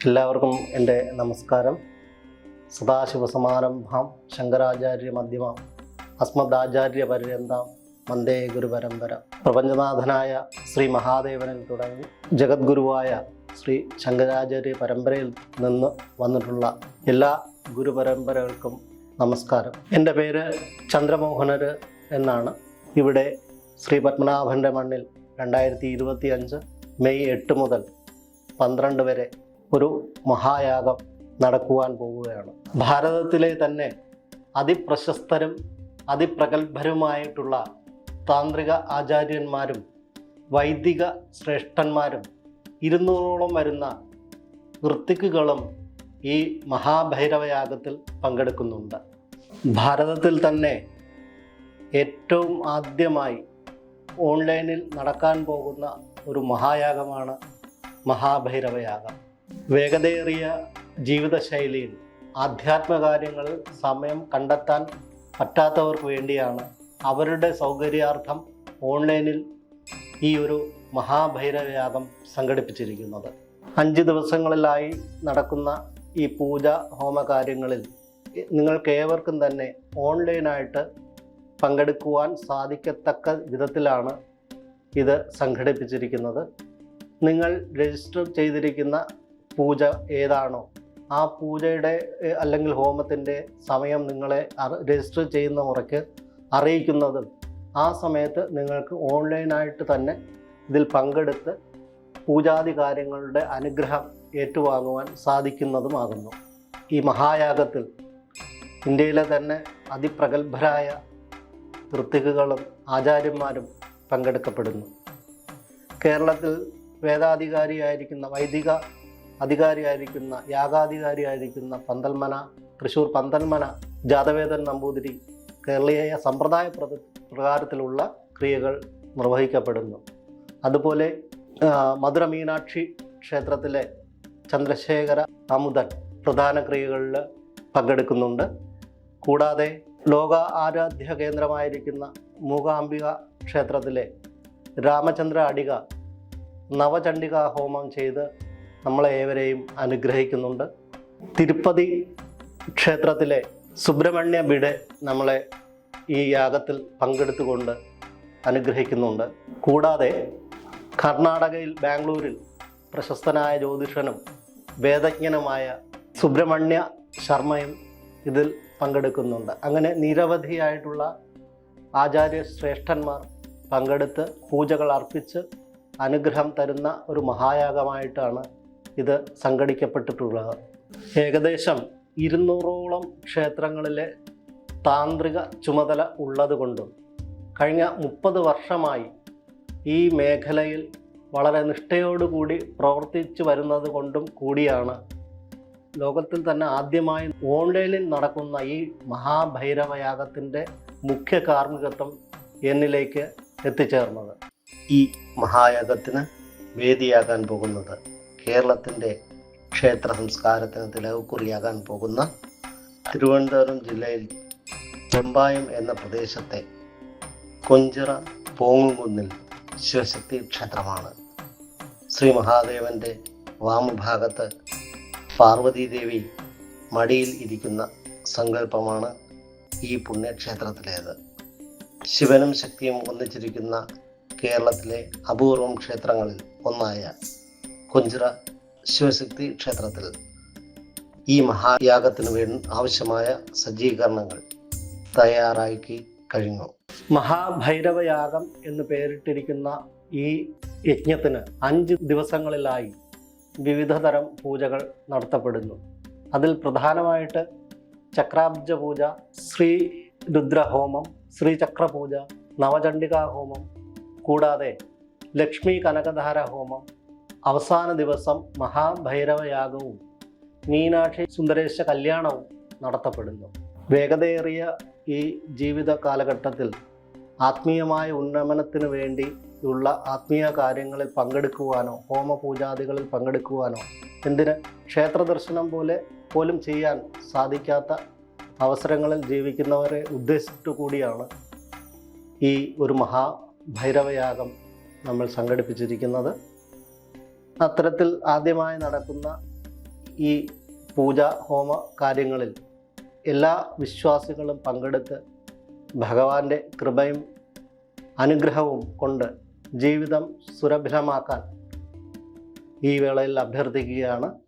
എല്ലാവർക്കും എന്റെ നമസ്കാരം. സദാശിവസമാരംഭം ശങ്കരാചാര്യ മധ്യമ അസ്മദാചാര്യ പര്യന്താം വന്ദേ ഗുരു പരമ്പര പ്രപഞ്ചനാഥനായ ശ്രീ മഹാദേവനിൽ തുടങ്ങി ജഗദ്ഗുരുവായ ശ്രീ ശങ്കരാചാര്യ പരമ്പരയിൽ നിന്ന് വന്നിട്ടുള്ള എല്ലാ ഗുരുപരമ്പരകൾക്കും നമസ്കാരം. എന്റെ പേര് ചന്ദ്രമോഹനർ എന്നാണ്. ഇവിടെ ശ്രീ പത്മനാഭന്റെ മണ്ണിൽ രണ്ടായിരത്തി ഇരുപത്തി അഞ്ച് മെയ് എട്ട് മുതൽ പന്ത്രണ്ട് വരെ ഒരു മഹായാഗം നടക്കുവാൻ പോവുകയാണ്. ഭാരതത്തിലെ തന്നെ അതിപ്രശസ്തരും അതിപ്രഗത്ഭരുമായിട്ടുള്ള താന്ത്രിക ആചാര്യന്മാരും വൈദിക ശ്രേഷ്ഠന്മാരും ഇരുന്നൂറോളം വരുന്ന ഋത്തിക്കുകളും ഈ മഹാഭൈരവയാഗത്തിൽ പങ്കെടുക്കുന്നുണ്ട്. ഭാരതത്തിൽ തന്നെ ഏറ്റവും ആദ്യമായി ഓൺലൈനിൽ നടക്കാൻ പോകുന്ന ഒരു മഹായാഗമാണ് മഹാഭൈരവയാഗം. വേഗതയേറിയ ജീവിതശൈലിയിൽ ആധ്യാത്മകാര്യങ്ങൾ സമയം കണ്ടെത്താൻ പറ്റാത്തവർക്ക് വേണ്ടിയാണ് അവരുടെ സൗകര്യാർത്ഥം ഓൺലൈനിൽ ഈ ഒരു മഹാഭൈരവയാഗം സംഘടിപ്പിച്ചിരിക്കുന്നത്. അഞ്ച് ദിവസങ്ങളിലായി നടക്കുന്ന ഈ പൂജ ഹോമകാര്യങ്ങളിൽ നിങ്ങൾക്ക് ഏവർക്കും തന്നെ ഓൺലൈനായിട്ട് പങ്കെടുക്കുവാൻ സാധിക്കത്തക്ക വിധത്തിലാണ് ഇത് സംഘടിപ്പിച്ചിരിക്കുന്നത്. നിങ്ങൾ രജിസ്റ്റർ ചെയ്തിരിക്കുന്ന പൂജ ഏതാണോ ആ പൂജയുടെ അല്ലെങ്കിൽ ഹോമത്തിന്റെ സമയം നിങ്ങളെ രജിസ്റ്റർ ചെയ്യുന്ന മുറയ്ക്ക് അറിയിക്കുന്നതും ആ സമയത്ത് നിങ്ങൾക്ക് ഓൺലൈനായിട്ട് തന്നെ ഇതിൽ പങ്കെടുത്ത് പൂജാതി കാര്യങ്ങളുടെ അനുഗ്രഹം ഏറ്റുവാങ്ങുവാൻ സാധിക്കുന്നതുമാകുന്നു. ഈ മഹായാഗത്തിൽ ഇന്ത്യയിലെ തന്നെ അതിപ്രഗത്ഭരായ ഋത്തിക്കുകളും ആചാര്യന്മാരും പങ്കെടുക്കപ്പെടുന്നു. കേരളത്തിൽ വേദാധികാരിയായിരിക്കുന്ന വൈദിക അധികാരിയായിരിക്കുന്ന യാഗാധികാരിയായിരിക്കുന്ന പന്തൽമന തൃശൂർ പന്തൽമന ജാതവേദൻ നമ്പൂതിരി കേരളീയ സമ്പ്രദായ പ്രകാരത്തിലുള്ള ക്രിയകൾ നിർവഹിക്കപ്പെടുന്നു. അതുപോലെ മധുര മീനാക്ഷി ക്ഷേത്രത്തിലെ ചന്ദ്രശേഖര അമുദൻ പ്രധാന ക്രിയകളിൽ പങ്കെടുക്കുന്നുണ്ട്. കൂടാതെ ലോക ആരാധ്യ കേന്ദ്രമായിരിക്കുന്ന മൂകാംബിക ക്ഷേത്രത്തിലെ രാമചന്ദ്ര അടിക നവചണ്ഡിക ഹോമം ചെയ്ത് നമ്മളെ ഏവരെയും അനുഗ്രഹിക്കുന്നുണ്ട്. തിരുപ്പതി ക്ഷേത്രത്തിലെ സുബ്രഹ്മണ്യ ബിഡെ നമ്മളെ ഈ യാഗത്തിൽ പങ്കെടുത്തുകൊണ്ട് അനുഗ്രഹിക്കുന്നുണ്ട്. കൂടാതെ കർണാടകയിൽ ബാംഗ്ലൂരിൽ പ്രശസ്തനായ ജ്യോതിഷനും വേദജ്ഞനുമായ സുബ്രഹ്മണ്യ ശർമ്മയും ഇതിൽ പങ്കെടുക്കുന്നുണ്ട്. അങ്ങനെ നിരവധിയായിട്ടുള്ള ആചാര്യ ശ്രേഷ്ഠന്മാർ പങ്കെടുത്ത് പൂജകൾ അർപ്പിച്ച് അനുഗ്രഹം തരുന്ന ഒരു മഹായാഗമായിട്ടാണ് ഇത് സംഘടിക്കപ്പെട്ടിട്ടുള്ളത് ഏകദേശം ഇരുന്നൂറോളം ക്ഷേത്രങ്ങളിലെ താന്ത്രിക ചുമതല ഉള്ളതുകൊണ്ടും കഴിഞ്ഞ മുപ്പത് വർഷമായി ഈ മേഖലയിൽ വളരെ നിഷ്ഠയോടുകൂടി പ്രവർത്തിച്ചു വരുന്നത് കൊണ്ടും കൂടിയാണ് ലോകത്തിൽ തന്നെ ആദ്യമായി ഓൺലൈനിൽ നടക്കുന്ന ഈ മഹാഭൈരവയാഗത്തിന്റെ മുഖ്യ കാർമ്മികത്വം എന്നിലേക്ക് എത്തിച്ചേർന്നത്. ഈ മഹായാഗത്തിന് വേദിയാകാൻ പോകുന്നത് കേരളത്തിന്റെ ക്ഷേത്ര സംസ്കാരത്തിന് തിലകുറിയാകാൻ പോകുന്ന തിരുവനന്തപുരം ജില്ലയിൽ ചെമ്പായം എന്ന പ്രദേശത്തെ കൊഞ്ചിറ പോങ്ങുകുന്നിൽ ശിവശക്തി ക്ഷേത്രമാണ്. ശ്രീ മഹാദേവന്റെ വാമഭാഗത്ത് പാർവതീദേവി മടിയിൽ ഇരിക്കുന്ന സങ്കല്പമാണ് ഈ പുണ്യക്ഷേത്രത്തിലേത്. ശിവനും ശക്തിയും ഒന്നിച്ചിരിക്കുന്ന കേരളത്തിലെ അപൂർവം ക്ഷേത്രങ്ങളിൽ ഒന്നായ കൊഞ്ചിറ ശിവശക്തി ക്ഷേത്രത്തിൽ ഈ മഹായാഗത്തിന് വേണ്ടി ആവശ്യമായ സജ്ജീകരണങ്ങൾ തയ്യാറാക്കി കഴിഞ്ഞു. മഹാഭൈരവയാഗം എന്ന് പേരിട്ടിരിക്കുന്ന ഈ യജ്ഞത്തിന് അഞ്ച് ദിവസങ്ങളിലായി വിവിധ തരം പൂജകൾ നടത്തപ്പെടുന്നു. അതിൽ പ്രധാനമായിട്ട് ചക്രാബ്ജ പൂജ ശ്രീ രുദ്രഹോമം ശ്രീചക്രപൂജ നവചണ്ഡികാ ഹോമം കൂടാതെ ലക്ഷ്മി കനകധാര ഹോമം അവസാന ദിവസം മഹാഭൈരവയാഗവും മീനാക്ഷി സുന്ദരേശ കല്യാണവും നടത്തപ്പെടുന്നു. വേഗതയേറിയ ഈ ജീവിത കാലഘട്ടത്തിൽ ആത്മീയമായ ഉന്നമനത്തിന് വേണ്ടി ഉള്ള ആത്മീയ കാര്യങ്ങളിൽ പങ്കെടുക്കുവാനോ ഹോമപൂജാദികളിൽ പങ്കെടുക്കുവാനോ എന്തിന് ക്ഷേത്ര ദർശനം പോലെ പോലും ചെയ്യാൻ സാധിക്കാത്ത അവസരങ്ങളിൽ ജീവിക്കുന്നവരെ ഉദ്ദേശിച്ചിട്ട് കൂടിയാണ് ഈ ഒരു മഹാഭൈരവയാഗം നമ്മൾ സംഘടിപ്പിച്ചിരിക്കുന്നത്. അത്തരത്തിൽ ആദ്യമായി നടക്കുന്ന ഈ പൂജ ഹോമ കാര്യങ്ങളിൽ എല്ലാ വിശ്വാസികളും പങ്കെടുത്ത് ഭഗവാന്റെ കൃപയും അനുഗ്രഹവും കൊണ്ട് ജീവിതം സുരഭിലമാക്കാൻ ഈ വേളയിൽ അഭ്യർത്ഥിക്കുകയാണ്.